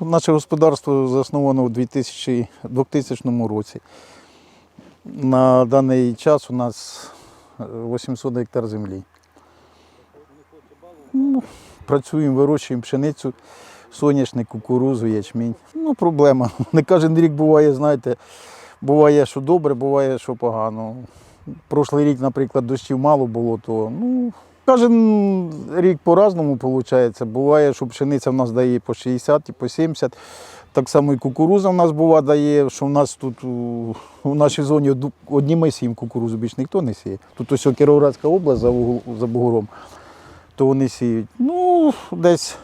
наше господарство засновано у 2000, 2000 році. На даний час у нас е, 800 гектар землі. Ну, працюємо, вирощуємо пшеницю, соняшник, кукурузу, ячмінь. Ну, проблема. Не кожен рік буває, знаєте, буває, що добре, буває, що погано. Прошлий рік, наприклад, дощів мало було, то ну, кожен рік по-разному виходить. Буває, що пшениця в нас дає по 60 і по 70. Так само і кукуруза в нас бува дає, що в нас тут у, нашій зоні одні ми сіємо кукурузу, більш ніхто не сіє. Тут ось Кіровоградська область за, за Бугуром, то вони сіють. Ну, десь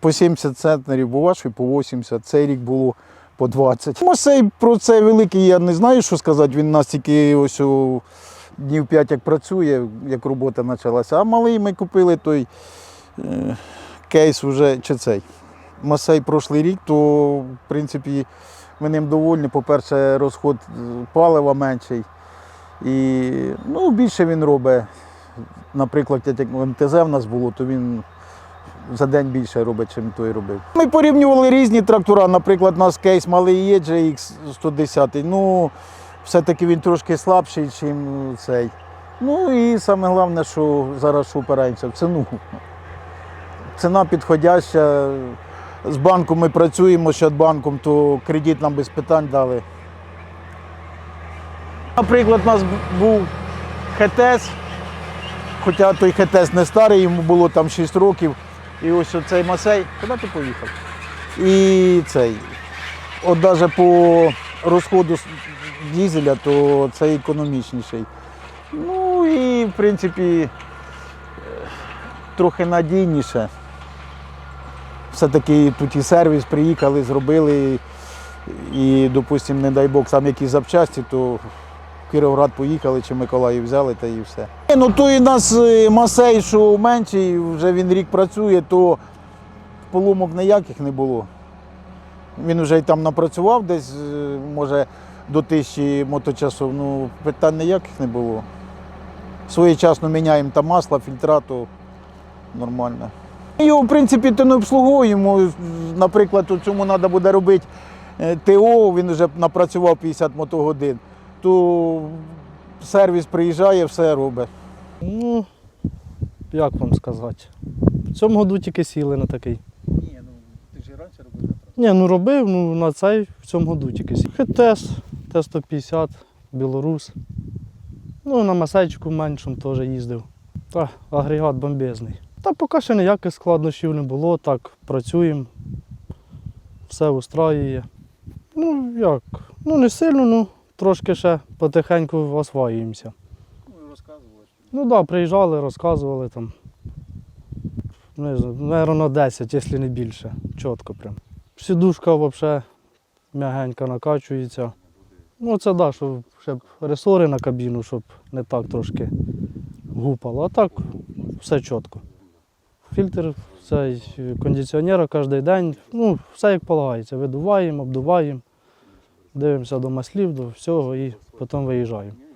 по 70 центнерів, бува, що і по 80. Цей рік було по 20. Масей про цей великий я не знаю, що сказати. Він нас тільки ось днів 5 як працює, як робота почалася. А малий ми купили той е, кейс вже чи цей. Масей прошлий рік, то в принципі ми ним довольні. По-перше, розход е, палива менший. І ну, більше він робить. Наприклад, як МТЗ в нас було, то він за день більше робить, ніж той робив. Ми порівнювали різні трактора. Наприклад, у нас кейс малий є GX 110. Ну, все-таки він трошки слабший, ніж цей. Ну і саме головне, що зараз що опираємося в ціну. Ціна підходяща. З банком ми працюємо з банком, то кредит нам без питань дали. Наприклад, у нас був ХТС, хоча той ХТС не старий, йому було там 6 років. І ось цей Масей, куди ти поїхав? І цей. От навіть по розходу дізеля, то це економічніший. Ну і в принципі е, трохи надійніше. Все-таки тут і сервіс приїхали, зробили. І, допустимо, не дай Бог, там якісь запчасті, то в Кіровоград поїхали чи Миколаїв взяли та і все. Ну то і нас е, масей, що менший, вже він рік працює, то поломок ніяких не було. Він вже й там напрацював десь, е, може, до тисячі моточасов, ну питань ніяких не було. Своєчасно міняємо там масло, фільтрату нормально. Його, в принципі, то не обслуговуємо. Наприклад, у цьому треба буде робити е, ТО, він вже напрацював 50 мотогодин, то сервіс приїжджає, все робить. Ну, як вам сказати? В цьому году тільки сіли на такий. Ні, ну ти ж і раніше робив. Ні, ну робив, ну на цей в цьому году тільки. ХТС, Т-150, Білорус. Ну, на масейчику меншому теж їздив. Та агрегат бомбезний. Та поки ще ніяких складнощів не було, так працюємо, все устраює. Ну як? Ну не сильно, ну трошки ще потихеньку освоюємося. Ну, розказували. Ну так, да, приїжджали, розказували там. Не знаю, на 10, якщо не більше. Чітко прям. Сідушка взагалі м'ягенька накачується. Ну це да, щоб ще ресори на кабіну, щоб не так трошки гупало. А так все чітко. Фільтр, цей кондиціонер кожен день. Ну, все як полагається. Видуваємо, обдуваємо, дивимося до маслів, до всього і потім виїжджаємо.